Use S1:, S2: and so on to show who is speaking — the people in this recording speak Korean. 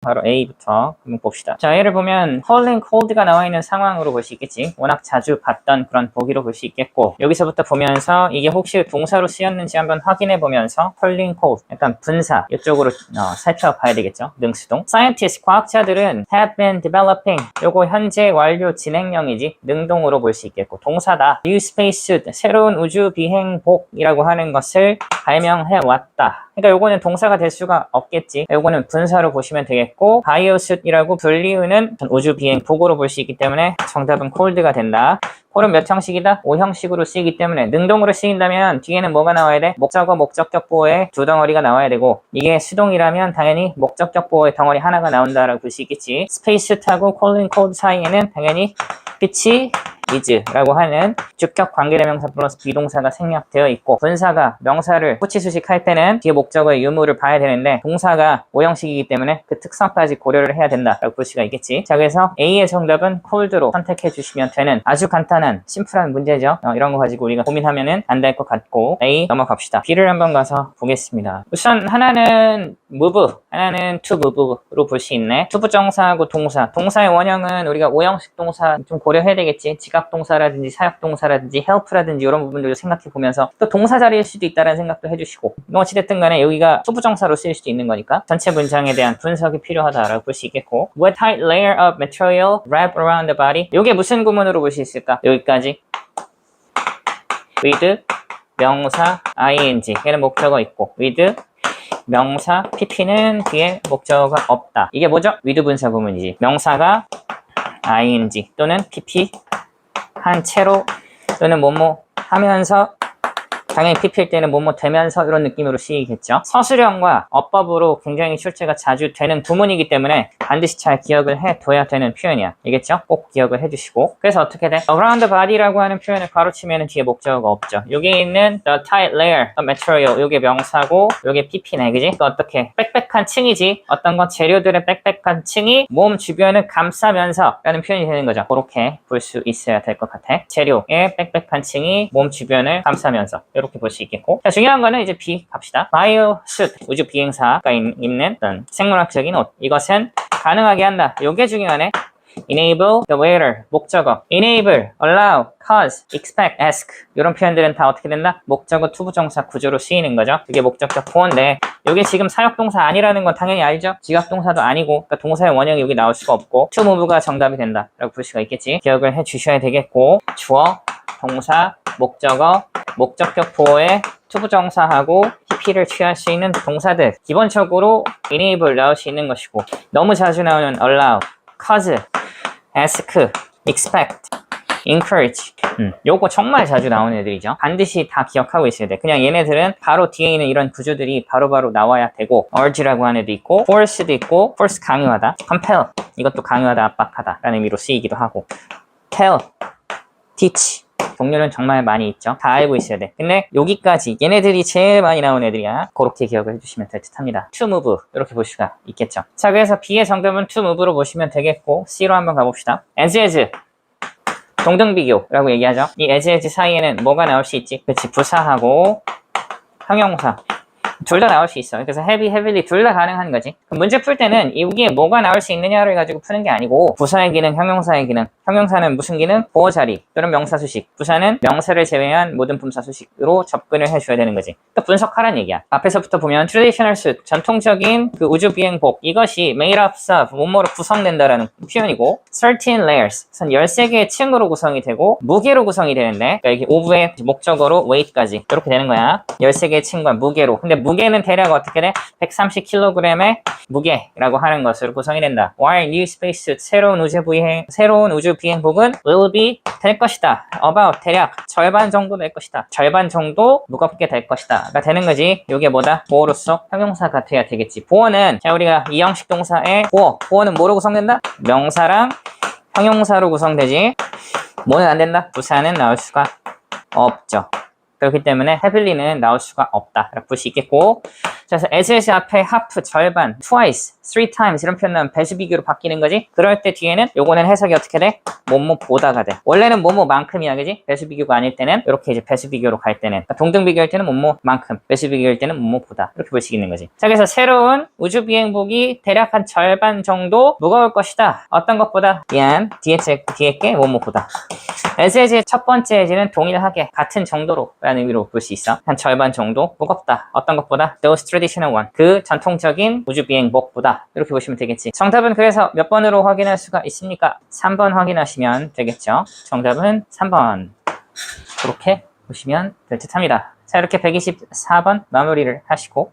S1: 바로 A부터 한번 봅시다. 자, A를 보면 calling cold가 나와 있는 상황으로 볼 수 있겠지. 워낙 자주 봤던 그런 보기로 볼 수 있겠고 여기서부터 보면서 이게 혹시 동사로 쓰였는지 한번 확인해 보면서 calling cold, 약간 분사 이쪽으로 어, 살펴봐야 되겠죠. 능수동. scientists, 과학자들은 have been developing 요거 현재 완료 진행형이지 능동으로 볼 수 있겠고 동사다. new spacesuit, 새로운 우주 비행복이라고 하는 것을 발명해 왔다. 그러니까 요거는 동사가 될 수가 없겠지. 요거는 분사로 보시면 되겠고 바이오숫이라고 불리우는 우주 비행 복으로 볼 수 있기 때문에 정답은 콜드가 된다. 콜은 몇 형식이다? 5형식으로 쓰이기 때문에 능동으로 쓰인다면 뒤에는 뭐가 나와야 돼? 목적어 목적격 보어의 두 덩어리가 나와야 되고 이게 수동이라면 당연히 목적격 보어의 덩어리 하나가 나온다라고 볼 수 있겠지. 스페이스하고 콜링 콜드 사이에는 당연히 빛이 is라고 하는 주격 관계대명사 플러스 비동사가 생략되어 있고 분사가 명사를 후치수식할 때는 뒤에 목적어의 유무를 봐야 되는데 동사가 오형식이기 때문에 그 특성까지 고려를 해야 된다라고 볼 수가 있겠지. 자 그래서 A의 정답은 cold로 선택해 주시면 되는 아주 간단한 심플한 문제죠. 어, 이런 거 가지고 우리가 고민하면은 안 될 것 같고 A 넘어갑시다. B를 한번 가서 보겠습니다. 우선 하나는 move, 하나는 to move로 볼 수 있네. to 부정사하고 동사. 동사의 원형은 우리가 오형식 동사 좀 고려해야 되겠지. 지각 동사라든지 사역 동사라든지 help라든지 이런 부분들을 생각해 보면서 또 동사 자리일 수도 있다는 생각도 해주시고 뭐 어찌됐든 간에 여기가 투부정사로 쓰일 수도 있는 거니까 전체 문장에 대한 분석이 필요하다라고 볼 수 있겠고 What tight layer of material wrap around the body? 이게 무슨 구문으로 볼 수 있을까? 여기까지 with 명사 ing 얘는 목적어 있고 with 명사 pp는 뒤에 목적어가 없다. 이게 뭐죠? with 분사 구문이지. 명사가 ing 또는 pp 한 채로 또는 뭐뭐 하면서 당연히 PP일 때는 뭐뭐 되면서 이런 느낌으로 쓰이겠죠. 서술형과 어법으로 굉장히 출제가 자주 되는 구문이기 때문에 반드시 잘 기억을 해둬야 되는 표현이야. 알겠죠? 꼭 기억을 해주시고. 그래서 어떻게 돼? Around the body라고 하는 표현을 가로치면 뒤에 목적어가 없죠. 여기 있는 the tight layer of material 요게 명사고 요게 PP네. 그지? 또 어떻게? 빽빽 한 층이지. 어떤 건 재료들의 빽빽한 층이 몸 주변을 감싸면서 라는 표현이 되는 거죠. 그렇게 볼 수 있어야 될 것 같아. 재료의 빽빽한 층이 몸 주변을 감싸면서 이렇게 볼 수 있겠고 자 중요한 거는 이제 B 갑시다 바이오 슛 우주 비행사가 있- 있는 어떤 생물학적인 옷 이것은 가능하게 한다 요게 중요하네 enable the waiter. 목적어. Enable. Allow. Cause. Expect. Ask. 이런 표현들은 다 어떻게 된다? 목적어 투부정사 구조로 쓰이는 거죠. 그게 목적격 보어인데 요게 지금 사역동사 아니라는 건 당연히 알죠? 지각동사도 아니고 그러니까 동사의 원형이 여기 나올 수가 없고 to move가 정답이 된다. 라고 볼 수가 있겠지. 기억을 해 주셔야 되겠고 주어 동사 목적어 목적격 보어에 투부정사하고 PP를 취할 수 있는 동사들. 기본적으로 enable 나올 수 있는 것이고 너무 자주 나오는 allow, cause, ask, expect, encourage. 음, 요거 정말 자주 나오는 애들이죠. 반드시 다 기억하고 있어야 돼. 그냥 얘네들은 바로 뒤에 있는 이런 구조들이 바로 바로 나와야 되고 urge라고 하는 애도 있고 force도 있고 force 강요하다. compel. 이것도 강요하다 압박하다. 라는 의미로 쓰이기도 하고. tell, teach 종류는 정말 많이 있죠. 다 알고 있어야 돼. 근데 여기까지 얘네들이 제일 많이 나온 애들이야. 그렇게 기억을 해주시면 될 듯합니다. move 이렇게 볼 수가 있겠죠. 자 그래서 B의 정답은 move로 보시면 되겠고 C로 한번 가봅시다. as as 동등 비교라고 얘기하죠. 이 as as 사이에는 뭐가 나올 수 있지? 그렇지 부사하고 형용사 둘 다 나올 수 있어. 그래서 heavy, heavily 둘 다 가능한 거지. 문제 풀 때는 이게 뭐가 나올 수 있느냐를 가지고 푸는 게 아니고 부사의 기능, 형용사의 기능. 형용사는 무슨 기능? 보어 자리 또는 명사 수식. 부사는 명사를 제외한 모든 분사 수식으로 접근을 해줘야 되는 거지. 그러니까 분석하란 얘기야. 앞에서부터 보면 traditional suit, 전통적인 그 우주 비행복 이것이 made up of 뭐뭐로 구성된다라는 표현이고 13 layers, 선 13개의 층으로 구성이 되고 무게로 구성이 되는데 그러니까 여기 of의 목적어로 weight까지 이렇게 되는 거야. 13개의 층과 무게로. 근데 무게는 대략 어떻게 돼? 130kg의 무게라고 하는 것으로 구성이 된다. While new spacesuit, 새로운 우주 비행, 새로운 우주 비행복은 will be 될 것이다. about 대략 절반 정도 될 것이다. 절반 정도 무겁게 될 것이다.가 되는 거지. 이게 뭐다? 보어로서 형용사가 돼야 되겠지. 보어는 자 우리가 이 형식 동사의 보어. 보어는 뭐로 구성된다? 명사랑 형용사로 구성되지. 뭐는 안 된다? 부사는 나올 수가 없죠. 그렇기 때문에 heavily는 나올 수가 없다. 라고 볼 수 있겠고. 자, 그래서 as 앞에 half, 절반, twice, three times 이런 표현 나오면 배수 비교로 바뀌는 거지. 그럴 때 뒤에는 요거는 해석이 어떻게 돼? 뭐뭐 보다가 돼. 원래는 뭐뭐만큼이야, 그지? 배수 비교가 아닐 때는 이렇게 이제 배수 비교로 갈 때는 그러니까 동등 비교할 때는 뭐뭐만큼, 배수 비교할 때는 뭐뭐 보다 이렇게 볼 수 있는 거지. 자, 그래서 새로운 우주 비행복이 대략 한 절반 정도 무거울 것이다. 어떤 것보다? 미안, 뒤에 제 뒤에 게 뭐뭐 보다. SS의 첫 번째 예지는 동일하게 같은 정도로 라는 의미로 볼 수 있어. 한 절반 정도 무겁다. 어떤 것보다? Those traditional one. 그 전통적인 우주 비행복보다. 이렇게 보시면 되겠지. 정답은 그래서 몇 번으로 확인할 수가 있습니까? 3번 확인하시면 되겠죠. 정답은 3번. 그렇게 보시면 될 듯 합니다. 자, 이렇게 124번 마무리를 하시고